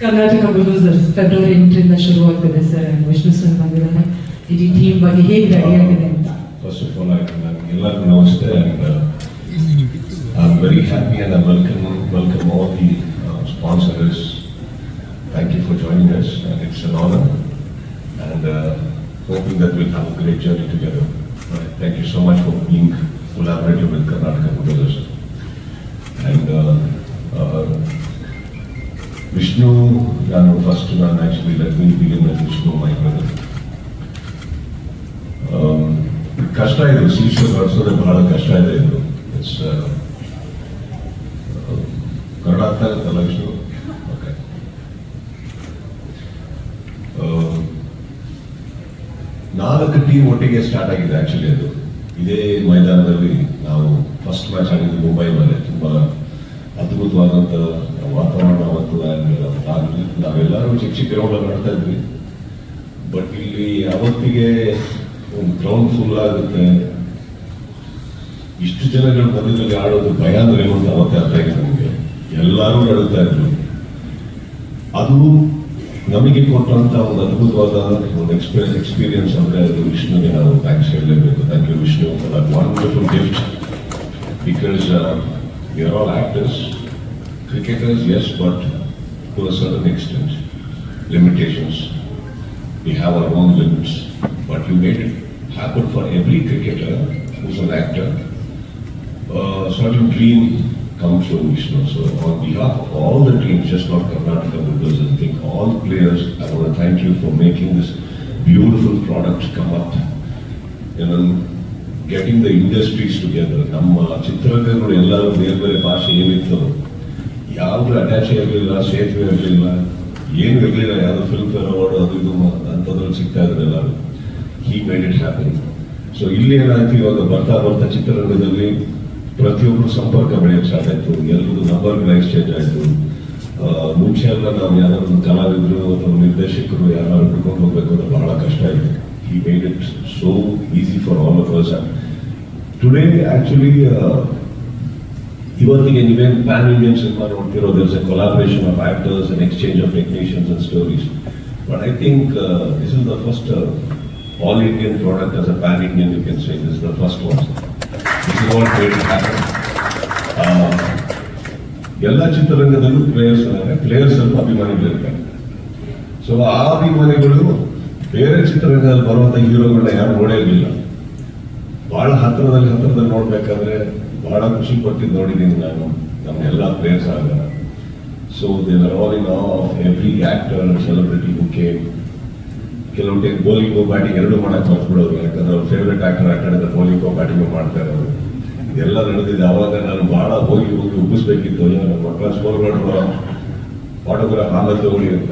Karnataka ಬ್ಲೂಸರ್ಸ್ February ಎಂಟರಿಂದ ಶುರುವಾಗ್ತದೆ sir Vishnu sir ಬಂದಿದ್ದಾರೆ ಇಡೀ ಟೀಮ್ ಬಗ್ಗೆ ಹೇಗೆ ರೆಡಿ ಆಗಿದೆ ಅಂತ First of all, I ನಾನು ಎಲ್ಲರಿಗೂ ನಮಸ್ತೆ and uh, I'm very happy and I welcome, welcome all the uh, sponsors. Thank you for joining us and it's an honor and uh, hoping that we'll have a great journey together. Right. Thank you so much for being collaborative with Karnataka Brothers. And uh, uh, Vishnu, ನಾನು first ನಾನು actually let me begin Vishnu my brother Um, ಕಷ್ಟ ಇದು ಶಿಶು ಬಳಸೋದೇ ಬಹಳ ಕಷ್ಟ ಇದೆ ಇದು. It's Kannada ಅರ್ಥ ಆಗುತ್ತಲ್ಲ ವಿಷ್ಣು? ಓಕೆ ನಾಲ್ಕು ಟೀಮ್ ಒಟ್ಟಿಗೆ ಸ್ಟಾರ್ಟ್ ಆಗಿದೆ ಆಕ್ಚುಲಿ ಅದು. ಇದೇ ಮೈದಾನದಲ್ಲಿ ನಾವು ನಾವೆಲ್ಲರೂ ಚಿಕ್ಕ ಚಿಕ್ಕ ಆಡ್ತಾ ಇದ್ವಿ. ಬಟ್ ಇಲ್ಲಿ ಅವತ್ತಿಗೆ ಒಂದು ಗ್ರೌಂಡ್ ಫುಲ್ ಆಗುತ್ತೆ. ಇಷ್ಟು ಜನಗಳು ಮಧ್ಯದಲ್ಲಿ ಆಡೋದು ಭಯ ಅಂದ್ರೆ ಒಂದು ಅವತ್ತೆ ಅರ್ಥ ಆಗಿದೆ ನಮಗೆ. ಎಲ್ಲರೂ ನಡುತ್ತಾ ಇದ್ರು. ಅದು ನಮಗೆ ಕೊಟ್ಟಂತ ಒಂದು ಅದ್ಭುತವಾದ ಒಂದು ಎಕ್ಸ್ಪೀರಿಯನ್ಸ್ ಎಕ್ಸ್ಪೀರಿಯನ್ಸ್ ಅಂದ್ರೆ ಅದು ವಿಷ್ಣುಗೆ ನಾವು ಥ್ಯಾಂಕ್ಸ್ ಹೇಳಲೇಬೇಕು. Thank you Vishnu wonderful gift because are all actors cricketers yes but To a certain extent limitations we have our own limits, but you made it happen for every cricketer who's an actor. Uh, certain dream come true, Vishnu. So on behalf of all the teams, just not Karnataka Builders, I think all players, I want to thank you for making this beautiful product come up. You know, getting the industries together. ನಮ್ಮ ಚಿತ್ರರಂಗಗಳು ಎಲ್ಲರೂ ಬೇರೆ ಬೇರೆ ಭಾಷೆ ಏನಿತ್ತು ಯಾವುದು attach ಇರಲಿಲ್ಲ ಸೇತುವೆ ಇರಲಿಲ್ಲ ಏನು ಇರಲಿಲ್ಲ, ಯಾವುದು ಫಿಲ್ಮ್ ಫೇರ್ ಅವಾರ್ಡ್ ಅದು ಇದು ಅಂಥದ್ರಲ್ಲಿ ಸಿಗ್ತಾ ಅದು he made it happen so ಇಲ್ಲಿ ಏನಾಯ್ತು? ಇವಾಗ ಬರ್ತಾ ಬರ್ತಾ ಚಿತ್ರರಂಗದಲ್ಲಿ ಪ್ರತಿಯೊಬ್ಬರು ಸಂಪರ್ಕ ಬೆಳೆಯಕ್ಕೆ ಸ್ಟಾರ್ಟ್ ಆಯಿತು. ಎಲ್ರಿಗೂ ನಂಬರ್ಗಳು ಎಕ್ಸ್ಚೇಂಜ್ ಆಯ್ತು. ಮುಂಚೆ ಎಲ್ಲ ನಾವು ಯಾರಾದ್ರು ಕಲಾವಿದರು ಅಥವಾ ನಿರ್ದೇಶಕರು ಯಾರು ಹಿಡ್ಕೊಂಡು ಹೋಗ್ಬೇಕು ಅಂದ್ರೆ ಬಹಳ ಕಷ್ಟ ಇದೆ he made it so easy for all of us today actually ಇವತ್ತಿಗೆ ನೀವೇನು pan Indian cinema ನೋಡ್ತಿರೋ this a collaboration of actors and exchange of technicians and stories but I think this is the first all Indian product as a pan Indian you can say this the first one this is what made ಎಲ್ಲ ಚಿತ್ರರಂಗದಲ್ಲೂ players ಅಂದರೆ players ಸ್ವಲ್ಪ ಅಭಿಮಾನಿಗಳಿರ್ತಾರೆ so ಆ ಅಭಿಮಾನಿಗಳು ಬೇರೆ ಚಿತ್ರರಂಗದಲ್ಲಿ ಬರುವಂಥ ಹೀರೋಗಳನ್ನ ಯಾರು ನೋಡೇ ಇರಲಿಲ್ಲ. ಬಹಳ ಹತ್ತಿರದಲ್ಲಿ ಹತ್ತಿರದಲ್ಲಿ ನೋಡ್ಬೇಕಾದ್ರೆ ಬಹಳ ಖುಷಿ ಪಟ್ಟಿದ್ದು ನೋಡಿದ್ದೀನಿ ನಾನು, ನಮ್ಮ ಎಲ್ಲ ಪ್ಲೇಯರ್ಸ್ ಆಗ. So there all in of every actor celebrity okay ಕೆಲವು ಟೈಮ್ ಬೌಲಿಂಗು ಬ್ಯಾಟಿಂಗ್ ಎರಡು ಮಾಡಕ್ ಹೊರಟ್ಬಿಡೋರು ಯಾಕಂದ್ರೆ ಅವ್ರ ಫೇವ್ರೆಟ್ ಆಕ್ಟರ್ ಆಟ ಆಡಿದ್ರೆ ಬೌಲಿಂಗು ಬ್ಯಾಟಿಂಗು ಮಾಡ್ತಾ ಇರೋರು. ಇದೆಲ್ಲ ನಡೆದಿದೆ, ಅವಾಗ ನಾನು ಬಹಳ ಹೋಗಿ ಹೋಗಿ ಉಬ್ಬಿಸ್ಬೇಕಿತ್ತು ನನ್ನ ಮಕ್ಕಳ ಸ್ಕೋರ್ ಮಾಡುವ ಆಟೋಗ್ರಾಫ್ ಆಮೇಲೆ ತಗೊಳ್ಳಿ ಅಂತ.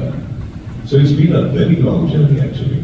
So it's been a very long journey actually